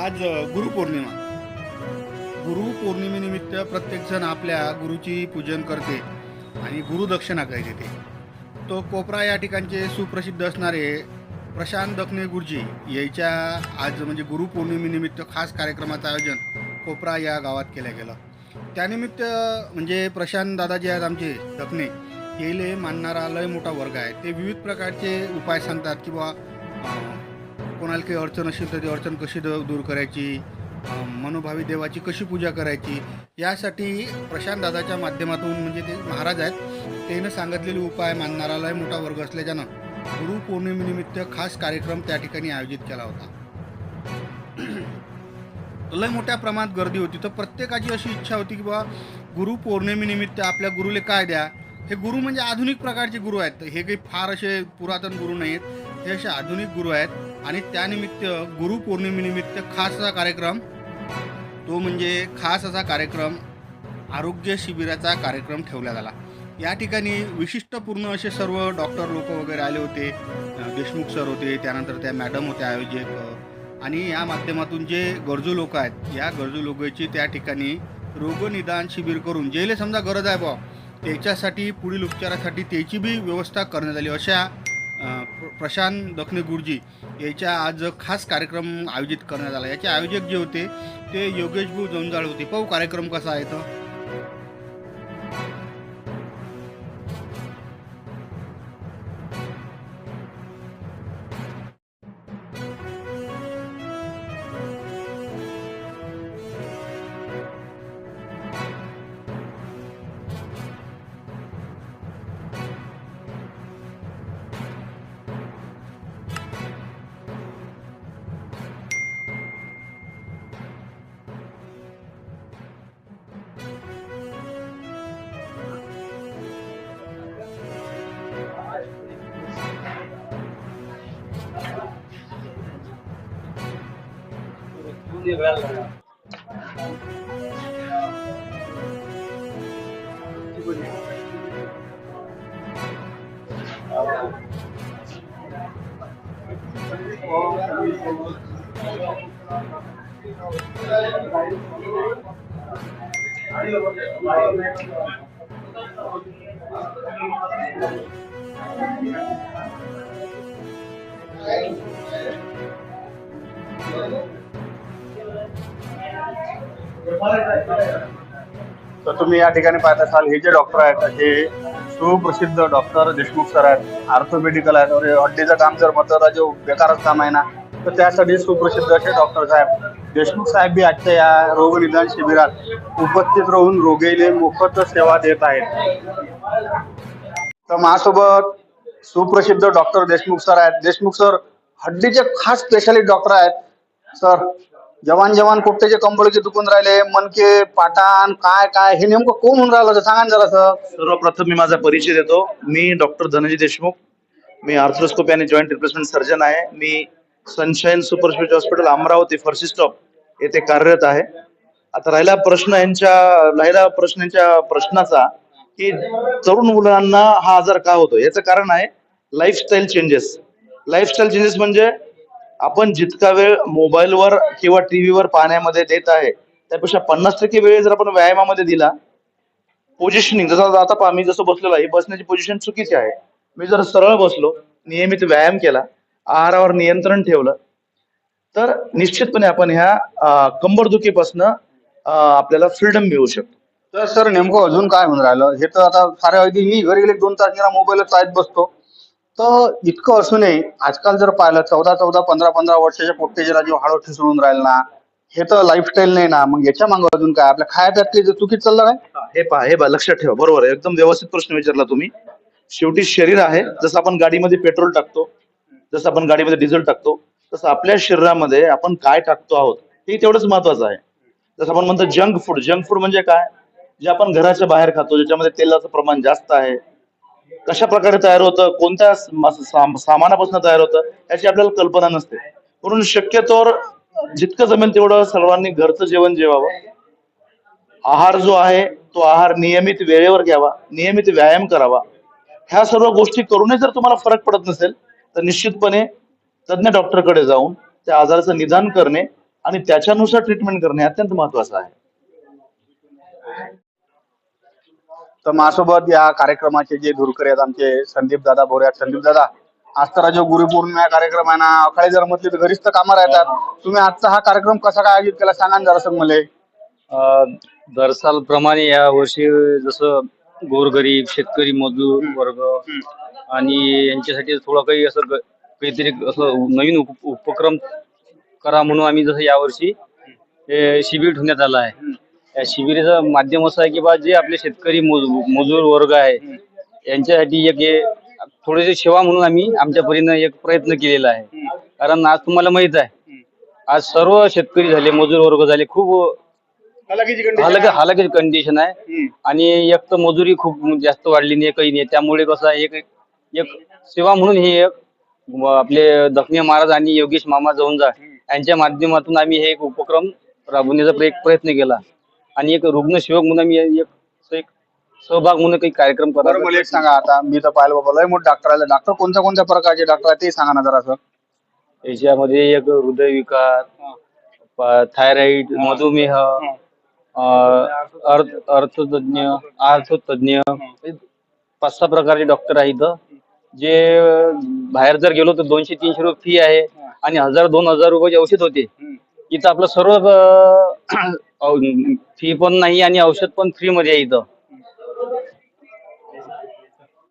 आज गुरुपौर्णिमा. गुरुपौर्णिमेनिमित्त प्रत्येकजण आपल्या गुरुची पूजन करते आणि गुरुदक्षिणा काही देते. तो कोपरा या ठिकाणचे सुप्रसिद्ध असणारे प्रशांत दखने गुरुजी याच्या आज म्हणजे गुरुपौर्णिमेनिमित्त खास कार्यक्रमाचं आयोजन कोपरा या गावात केलं गेलं. त्यानिमित्त म्हणजे प्रशांत दादा जे आहेत आमचे दखने येले मानणारा लय मोठा वर्ग आहे. ते विविध प्रकारचे उपाय सांगतात किंवा कोणाला काही अडचण असेल तर ती अडचण कशी द- दूर करायची? मनोभावी देवाची कशी पूजा करायची? यासाठी प्रशांत दादाच्या माध्यमातून म्हणजे ते महाराज आहेत त्यानं सांगितलेले उपाय मानणारालाही लय मोठा वर्ग असल्याच्यानं गुरुपौर्णिमेनिमित्त खास कार्यक्रम त्या ठिकाणी आयोजित केला होता. लय मोठ्या प्रमाणात गर्दी होती. तर प्रत्येकाची अशी इच्छा होती की बाबा गुरुपौर्णिमेनिमित्त आपल्या गुरुले काय द्या? हे गुरु म्हणजे आधुनिक प्रकारचे गुरु आहेत. हे काही फार असे पुरातन गुरु नाहीत. हे असे आधुनिक गुरु आहेत. आणि त्यानिमित्त गुरुपौर्णिमेनिमित्त खास असा कार्यक्रम तो म्हणजे खास असा कार्यक्रम आरोग्य शिबिराचा कार्यक्रम ठेवला झाला या ठिकाणी विशिष्टपूर्ण असे सर्व डॉक्टर लोक वगैरे आले होते देशमुख सर होते त्यानंतर त्या मॅडम होत्या आयोजक आणि या माध्यमातून जे गरजू लोक आहेत या गरजू लोकांची त्या ठिकाणी रोगनिदान शिबिर करून जेले समजा गरज आहे बा त्याच्यासाठी पुढील उपचारासाठी त्याची बी व्यवस्था करण्यात आली. अशा प्रशांत दखने गुरुजी याच्या आज खास कार्यक्रम आयोजित करण्यात आला. याचे आयोजक जे होते ते योगेश भाऊ जंजाळ होते. पाहू कार्यक्रम कसा आहे तर Que bonito. Thank you. तर तुम्ही या ठिकाणी पाहत असाल हे जे डॉक्टर आहेत हे सुप्रसिद्ध डॉक्टर देशमुख सर आहेत आर्थोपेडिकल आहेत और हड्डीचं काम जर म्हटलं तर बेकारच काम आहे ना तर त्यासाठी सुप्रसिद्ध असे डॉक्टर साहेब. देशमुख साहेब बी आजच्या या रोगनिदान शिबिरात उपस्थित राहून रोगीले मोफत सेवा देत आहेत. तर माझ्यासोबत सुप्रसिद्ध डॉक्टर देशमुख सर आहेत. देशमुख सर हड्डीचे खास स्पेशालिस्ट डॉक्टर आहेत. सर जवान जवान कुठ्याचे कंबळीचे दुखून राहिले मनके पाटाण काय काय हे नेमकं कोण होऊन राहिलं ते सांगा ना जरा सर. सर्वप्रथम मी माझा परिचय देतो. मी डॉक्टर धनंजय देशमुख. मी आर्थ्रोस्कोपी आणि जॉईंट रिप्लेसमेंट सर्जन आहे. मी Sunshine super special hospital Amravati Farshi stop येथे कार्यरत आहे. आता राहिला प्रश्न यांच्या राहिला प्रश्न यांच्या प्रश्नाचा की तरुण मुलांना हा आजार का होतो? याचं कारण आहे लाईफस्टाईल चेंजेस लाईफस्टाईल चेंजेस म्हणजे आपण जितका वेळ मोबाईलवर किंवा टीव्हीवर पाहण्यामध्ये देत आहे त्यापेक्षा पन्नास टक्के वेळ जर आपण व्यायामामध्ये दिला पोझिशनिंग जसं आता पहा मी जसं बसलेलो आहे बसण्याची पोझिशन चुकीची आहे. मी जर सरळ बसलो नियमित व्यायाम केला आहारावर नियंत्रण ठेवलं तर निश्चितपणे आपण ह्या कंबरदुखीपासनं आपल्याला फ्रीडम मिळू शकतो. तर सर नेमकं अजून काय होऊन राहिलं? हे तर आता सारे अगदी मी घरी गेले दोन तास मोबाईलच पाहत बसतो. तर इतकं असूनही आजकाल जर पाहिलं चौदा चौदा पंधरा पंधरा वर्षाच्या पोट्टेजला जे हळू ठिसळून राहिलं ना हे तर लाईफस्टाईल नाही ना. मग याच्या मागं अजून काय? आपल्या खाया प्यातली चुकीत चाललं काय हे पहा हे पहा लक्षात ठेवा. बरोबर आहे. एकदम व्यवस्थित प्रश्न विचारला तुम्ही. शेवटी शरीर आहे. जसं आपण गाडीमध्ये पेट्रोल टाकतो जसं आपण गाडीमध्ये डिझेल टाकतो तसं आपल्या शरीरामध्ये आपण काय टाकतो आहोत हे तेवढंच महत्वाचं आहे. जसं आपण म्हणतो जंक फूड जंक फूड म्हणजे काय? जे आपण घराच्या बाहेर खातो ज्याच्यामध्ये तेलाचं प्रमाण जास्त आहे कशा प्रकारे तयार होतं कोणत्या सामानापासून तयार होतं याची आपल्याला कल्पना नसते. म्हणून शक्यतोवर जितकं जमेल तेवढं सर्वांनी घरचं जेवण जेवावं. आहार जो आहे तो आहार नियमित वेळेवर घ्यावा नियमित व्यायाम करावा. ह्या सर्व गोष्टी करूनही जर तुम्हाला फरक पडत नसेल तर निश्चितपणे तज्ञ डॉक्टरकडे जाऊन त्या आजाराचं निदान करणे आणि त्याच्यानुसार ट्रीटमेंट करणे अत्यंत महत्वाचं आहे. तर माझ्यासोबत या कार्यक्रमाचे जे धुरकर आहेत आमचे संदीप दादा भोरे आहेत. संदीप दादा आज तर जो गुरुपौर्णिमा कार्यक्रम आहे ना अखाडे जर म्हटले तर घरीच तर कामं राहतात. तुम्ही आजचा हा कार्यक्रम कसा काय आयोजित केला सांगा ना जरासं मला. अं, दरसालप्रमाणे या वर्षी जसं गोरगरीब शेतकरी मजूर वर्ग आणि यांच्यासाठी थोडं काही असं ग- काहीतरी असं नवीन उप उपक्रम करा म्हणून आम्ही जसं यावर्षी हे शिबिर ठेवण्यात आलं आहे. या शिबिराचं माध्यम असं आहे की बा जे आपले शेतकरी मजू- मजूर वर्ग आहे यांच्यासाठी एक हे थोडीशी सेवा म्हणून आम्ही आमच्या परीनं एक प्रयत्न केलेला आहे. कारण आज तुम्हाला माहीत आहे आज सर्व शेतकरी झाले मजूर वर्ग झाले खूप हालाकी हालाकी कंडिशन आहे. आणि एक तर मजुरी खूप जास्त वाढली नाही काही नाही. त्यामुळे कसं आहे एक एक सेवा म्हणून हे एक आपले दक्षिण महाराज आणि योगेश मामा जवंजा यांच्या माध्यमातून आम्ही हे एक उपक्रम राबवण्याचा प्रयत्न केला. आणि एक रुग्णसेवक म्हणून आम्ही एक असं एक सहभाग म्हणून काही कार्यक्रम बरं मला एक सांगा आता मी तर पाहिलं बाबा लय मोठे डॉक्टर आले. डॉक्टर कोणत्या कोणत्या प्रकारचे डॉक्टर आहेत ते सांगा ना जरासं याच्यामध्ये एक हृदयविकार थायरॉइड मधुमेह अं, अर्थ अर्थतज्ञ अर्थतज्ञ पाच सहा प्रकारचे डॉक्टर आहेत इथं. जे बाहेर जर गेलो तर दोनशे तीनशे रुपये फी आहे आणि हजार दोन हजार रुपयाचे औषध होते. इथं आपलं सर्व फी पण नाही आणि औषध पण फ्रीमध्ये आहे इथं.